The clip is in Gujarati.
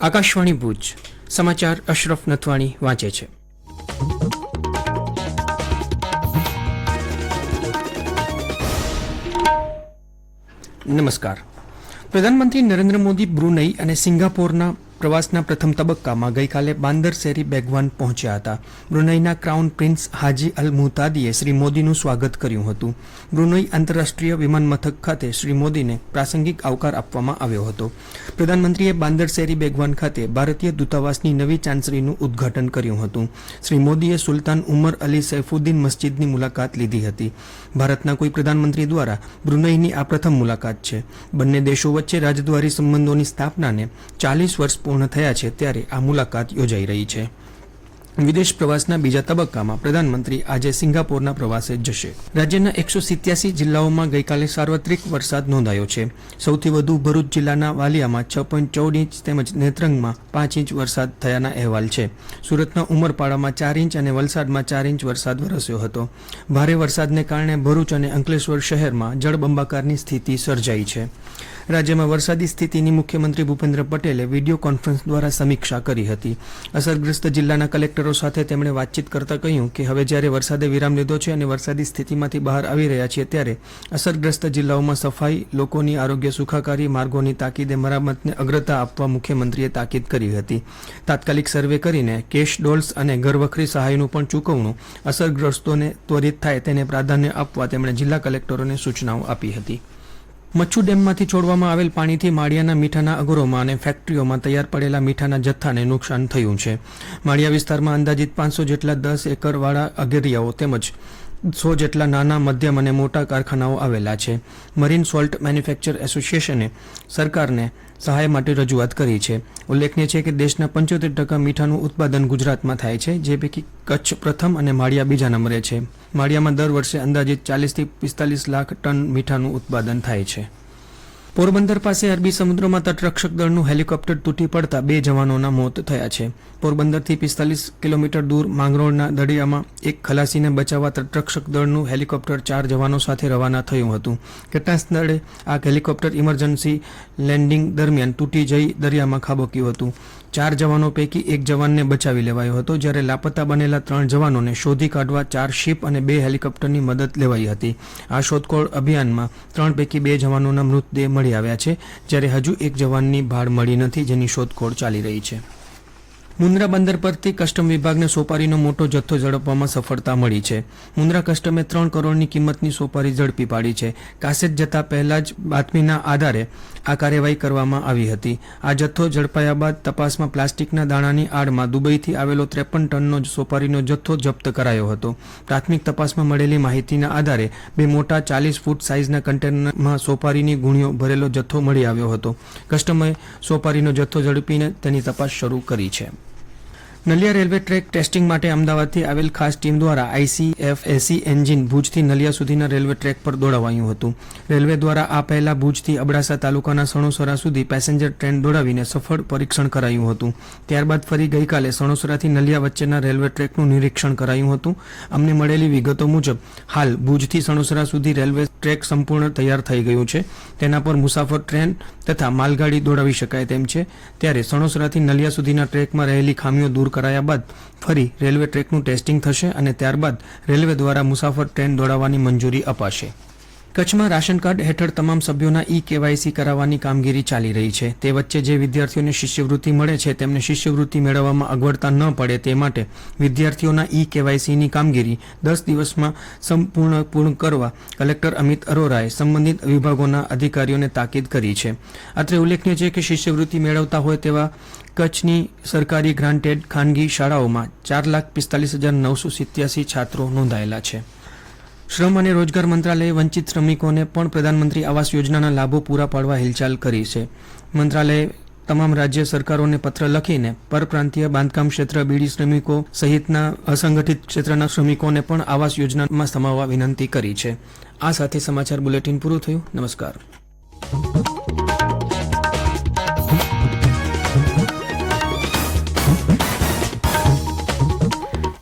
આકાશવાણી ભુજ. સમાચાર અશરફ નથવાણી વાંચે છે. નમસ્કાર. પ્રધાનમંત્રી નરેન્દ્ર મોદી બ્રુનઈ અને સિંગાપોરના પ્રવાસના પ્રથમ તબક્કામાં ગઈકાલે બાંદર શેરી બેગવાન પહોંચ્યા હતા. બ્રુનઈના ક્રાઉન પ્રિન્સ હાજી અલ મુતાદીએ શ્રી મોદીનું સ્વાગત કર્યું હતું. બ્રુનઈ આંતરરાષ્ટ્રીય વિમાન મથક ખાતે શ્રી મોદીને પ્રાસંગિક આવકાર આપવામાં આવ્યો હતો. પ્રધાનમંત્રીએ બાંદર શેરી બેગવાન ખાતે ભારતીય દૂતાવાસની નવી ચાન્સરીનું ઉદ્ઘાટન કર્યું હતું. શ્રી મોદીએ સુલતાન ઉમર અલી સૈફુદ્દીન મસ્જિદની મુલાકાત લીધી હતી. ભારતના કોઈ પ્રધાનમંત્રી દ્વારા બ્રુનઈની આ પ્રથમ મુલાકાત છે. બંને દેશો વચ્ચે રાજદ્વારી સંબંધોની સ્થાપનાને ચાલીસ વર્ષ પૂર્ણ થયા છે ત્યારે આ મુલાકાત યોજાઈ રહી છે. વિદેશ પ્રવાસના બીજા તબક્કામાં પ્રધાનમંત્રી આજે સિંગાપોરના પ્રવાસે જશે. રાજ્યના એકસો સિત્યાસી જિલ્લાઓમાં ગઈકાલે સાર્વત્રિક વરસાદ નોંધાયો છે. સૌથી વધુ ભરૂચ જિલ્લાના વાલિયામાં છ પોઈન્ટ ચૌદ ઇંચ તેમજ નેત્રંગમાં પાંચ ઇંચ વરસાદ થયાના અહેવાલ છે. સુરતના ઉમરપાડામાં ચાર ઇંચ અને વલસાડમાં ચાર ઇંચ વરસાદ વરસ્યો હતો. ભારે વરસાદને કારણે ભરૂચ અને અંકલેશ્વર શહેરમાં જળબંબાકારની સ્થિતિ સર્જાઈ છે. રાજ્યમાં વરસાદી સ્થિતિની મુખ્યમંત્રી ભૂપેન્દ્ર પટેલે વીડિયો કોન્ફરન્સ દ્વારા સમીક્ષા કરી હતી. અસરગ્રસ્ત જિલ્લાના કલેક્ટરો સાથે તેમણે વાતચીત કરતા કહ્યું કે હવે જ્યારે વરસાદે વિરામ લીધો છે અને વરસાદી સ્થિતિમાંથી બહાર આવી રહ્યા છીએ ત્યારે અસરગ્રસ્ત જિલ્લાઓમાં સફાઈ, લોકોની આરોગ્ય સુખાકારી, માર્ગોની તાકીદે મરામતને અગ્રતા આપવા મુખ્યમંત્રીએ તાકીદ કરી હતી. તાત્કાલિક સર્વે કરીને કેશ ડોલ્સ અને ઘરવખરી સહાયનું પણ ચૂકવણું અસરગ્રસ્તોને ત્વરિત થાય તેને પ્રાધાન્ય આપવા તેમણે જિલ્લા કલેક્ટરોને સૂચનાઓ આપી હતી. મચ્છુ ડેમમાંથી છોડવામાં આવેલ પાણીથી માળિયાના મીઠાના અગરોમાં અને ફેક્ટરીઓમાં તૈયાર પડેલા મીઠાના જથ્થાને નુકસાન થયું છે. માળિયા વિસ્તારમાં અંદાજિત પાંચસો જેટલા દસ એકરવાળા અગરિયાઓ તેમજ સો જેટલા નાના, મધ્યમ અને મોટા કારખાનાઓ આવેલા છે. મરીન સોલ્ટ મેન્યુફેક્ચર એસોસિએશને સરકારને સહાય માટે રજૂઆત કરી છે. ઉલ્લેખનીય છે કે દેશના પંચોતેર ટકા મીઠાનું ઉત્પાદન ગુજરાતમાં થાય છે, જે પૈકી કચ્છ પ્રથમ અને માળિયા બીજા નંબરે છે. માળિયામાં દર વર્ષે અંદાજિત ચાલીસથી પિસ્તાલીસ લાખ ટન મીઠાનું ઉત્પાદન થાય છે. પોરબંદર પાસે અરબી સમુદ્રમાં તટરક્ષક દળનું હેલિકોપ્ટર તૂટી પડતા બે જવાનોના મોત થયા છે. પોરબંદરથી પિસ્તાલીસ કિલોમીટર દૂર માંગરોળના દરિયામાં એક ખલાસીને બચાવવા તટરક્ષક દળનું હેલિકોપ્ટર ચાર જવાનો સાથે રવાના થયું હતું. ઘટના સ્થળે આ હેલિકોપ્ટર ઇમરજન્સી લેન્ડિંગ દરમિયાન તૂટી જઈ દરિયામાં ખાબક્યું હતું. ચાર જવાનો પૈકી એક જવાનને બચાવી લેવાયો હતો, જ્યારે લાપતા બનેલા ત્રણ જવાનોને શોધી કાઢવા ચાર શિપ અને બે હેલિકોપ્ટરની મદદ લેવાઈ હતી. આ શોધખોળ અભિયાનમાં ત્રણ પૈકી બે જવાનોના મૃતદેહ મળી આવ્યા છે, જ્યારે હજુ એક જવાનની ભાળ મળી નથી જેની શોધખોળ ચાલી રહી છે. મુન્દ્રા બંદર પરથી કસ્ટમ વિભાગને સોપારીનો મોટો જથ્થો ઝડપવામાં સફળતા મળી છે. મુન્દ્રા કસ્ટમે ત્રણ કરોડની કિંમતની સોપારી ઝડપી પાડી છે. કાસેટ જતા પહેલા જ બાતમીના આધારે આ કાર્યવાહી કરવામાં આવી હતી. આ જથ્થો ઝડપાયા બાદ તપાસમાં પ્લાસ્ટિકના દાણાની આડમાં દુબઈથી આવેલો ત્રેપન ટનનો સોપારીનો જથ્થો જપ્ત કરાયો હતો. પ્રાથમિક તપાસમાં મળેલી માહિતીના આધારે બે મોટા ચાલીસ ફૂટ સાઇઝના કન્ટેનરમાં સોપારીની ગુણીઓ ભરેલો જથ્થો મળી આવ્યો હતો. કસ્ટમે સોપારીનો જથ્થો ઝડપીને તેની તપાસ શરૂ કરી છે. નલિયા રેલવે ટ્રેક ટેસ્ટિંગ માટે અમદાવાદથી આવેલ ખાસ ટીમ દ્વારા આઈસીએફએસી એન્જિન ભુજથી નલિયા સુધીના રેલવે ટ્રેક પર દોડાવાયું હતું. રેલવે દ્વારા આ પહેલા ભુજથી અબડાસા તાલુકાના સણોસરા સુધી પેસેન્જર ટ્રેન દોડાવીને સફળ પરીક્ષણ કરાયું હતું. ત્યારબાદ ફરી ગઈકાલે સણોસરાથી નલિયા વચ્ચેના રેલવે ટ્રેકનું નિરીક્ષણ કરાયું હતું. અમને મળેલી વિગતો મુજબ, હાલ ભુજથી સણોસરા સુધી રેલવે ટ્રેક સંપૂર્ણ તૈયાર થઈ ગયું છે. તેના પર મુસાફર ટ્રેન તથા માલગાડી દોડાવી શકાય તેમ છે. ત્યારે સણોસરાથી નલિયા સુધીના ટ્રેકમાં રહેલી ખામીઓ દૂર કરાયા બાદ ફરી રેલવે ટ્રેકનું ટેસ્ટિંગ થશે અને ત્યારબાદ રેલવે દ્વારા મુસાફર ટ્રેન દોડાવવાની મંજૂરી અપાશે. કચ્છમાં રાશન કાર્ડ હેઠળ તમામ સભ્યોના ઈ કેવાયસી કરાવવાની કામગીરી ચાલી રહી છે. તે વચ્ચે જે વિદ્યાર્થીઓને શિષ્યવૃત્તિ મળે છે, તેમને શિષ્યવૃત્તિ મેળવવામાં અગવડતા ન પડે તે માટે વિદ્યાર્થીઓના ઈ કેવાયસીની કામગીરી દસ દિવસમાં સંપૂર્ણ પૂર્ણ કરવા કલેક્ટર અમિત અરોરાએ સંબંધિત વિભાગોના અધિકારીઓને તાકીદ કરી છે. અત્રે ઉલ્લેખનીય છે કે શિષ્યવૃત્તિ મેળવતા હોય તેવા કચ્છની સરકારી ગ્રાન્ટેડ ખાનગી શાળાઓમાં ચાર લાખ પિસ્તાલીસ હજાર નવસો સિત્યાસી છાત્રો નોંધાયેલા છે. શ્રમ અને રોજગાર મંત્રાલયે વંચિત શ્રમિકોને પણ પ્રધાનમંત્રી આવાસ યોજનાના લાભો પૂરા પાડવા હિલચાલ કરી છે. મંત્રાલયે તમામ રાજ્ય સરકારોને પત્ર લખીને પરપ્રાંતીય બાંધકામ ક્ષેત્ર, બીડી શ્રમિકો સહિતના અસંગઠિત ક્ષેત્રના શ્રમિકોને પણ આવાસ યોજનામાં સમાવવા વિનંતી કરી છે. આ સાથે સમાચાર બુલેટિન પૂરું થયું. નમસ્કાર.